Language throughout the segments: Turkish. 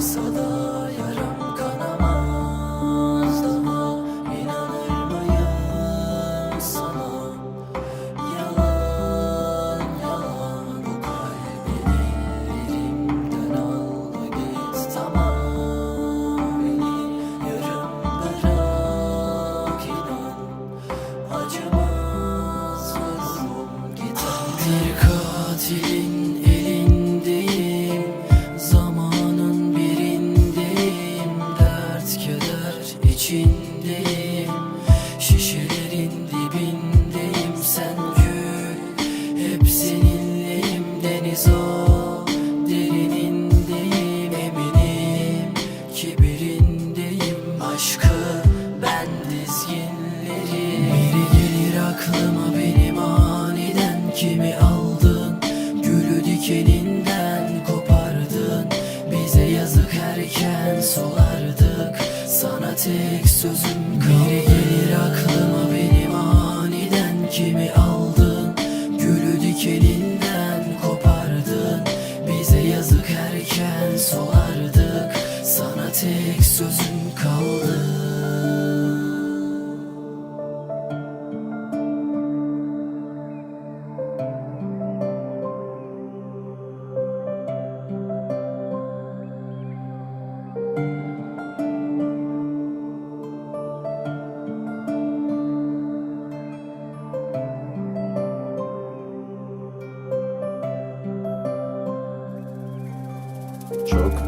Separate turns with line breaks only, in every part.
Acısa yaram kanamaz. İnanır mıyım sana? Yalan yalan. Bu kalbini elimden al git. Tamam beni yarım bırak inan Acımaz ruhum gider Katil içindeyim. Şişelerin dibindeyim. Sen gül Hep seninleyim. Deniz o Derinindeyim eminim Kibirindeyim aşkı ben dizginlerim. Biri gelir aklıma benim aniden. Kimi aldın gülü dikeninden. Kopardın Bize yazık erken solardık Sana tek sözüm kaldı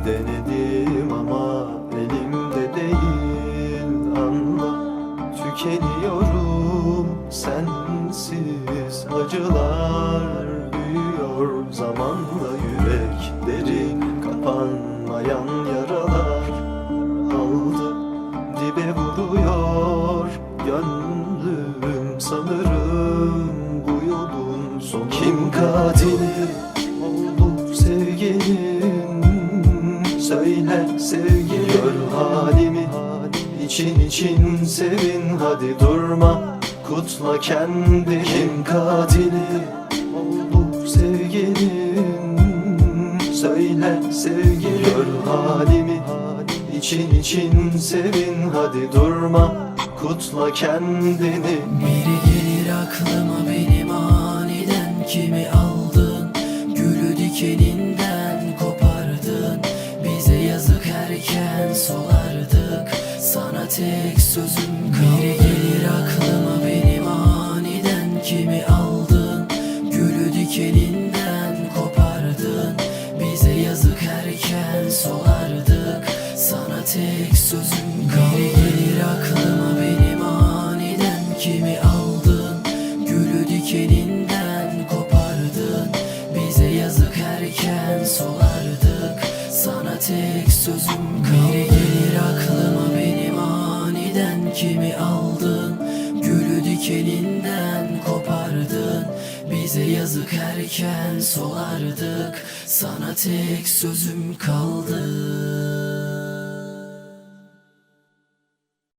denedim ama elimde değil. Anla Tükeniyorum sensiz acılar büyüyor. Zamanla yüreklerin kapanmayan yaralar aldı Dibe vuruyor. Gönlüm sanırım bu yolun sonu Kim katili için sevin hadi durma Kutla kendini Kim katili oldu sevginin Söyle sevgi gör halimi için için sevin hadi durma Kutla kendini.
Biri gelir aklıma benim aniden Kimi aldın? Gülü dikeninden kopardın. Bize yazık erken Sana tek sözüm. Biri gelir aklıma benim aniden. Kimi aldın? Gülü dikeninden kopardın. Bize yazık erken solardık. Sana tek sözüm. Biri gelir aklıma benim aniden. Kimi aldın? Gülü dikeninden kopardın. Bize yazık erken solardık Kimi aldın gülü dikeninden kopardın. Bize yazık erken solardık Sana tek sözüm kaldı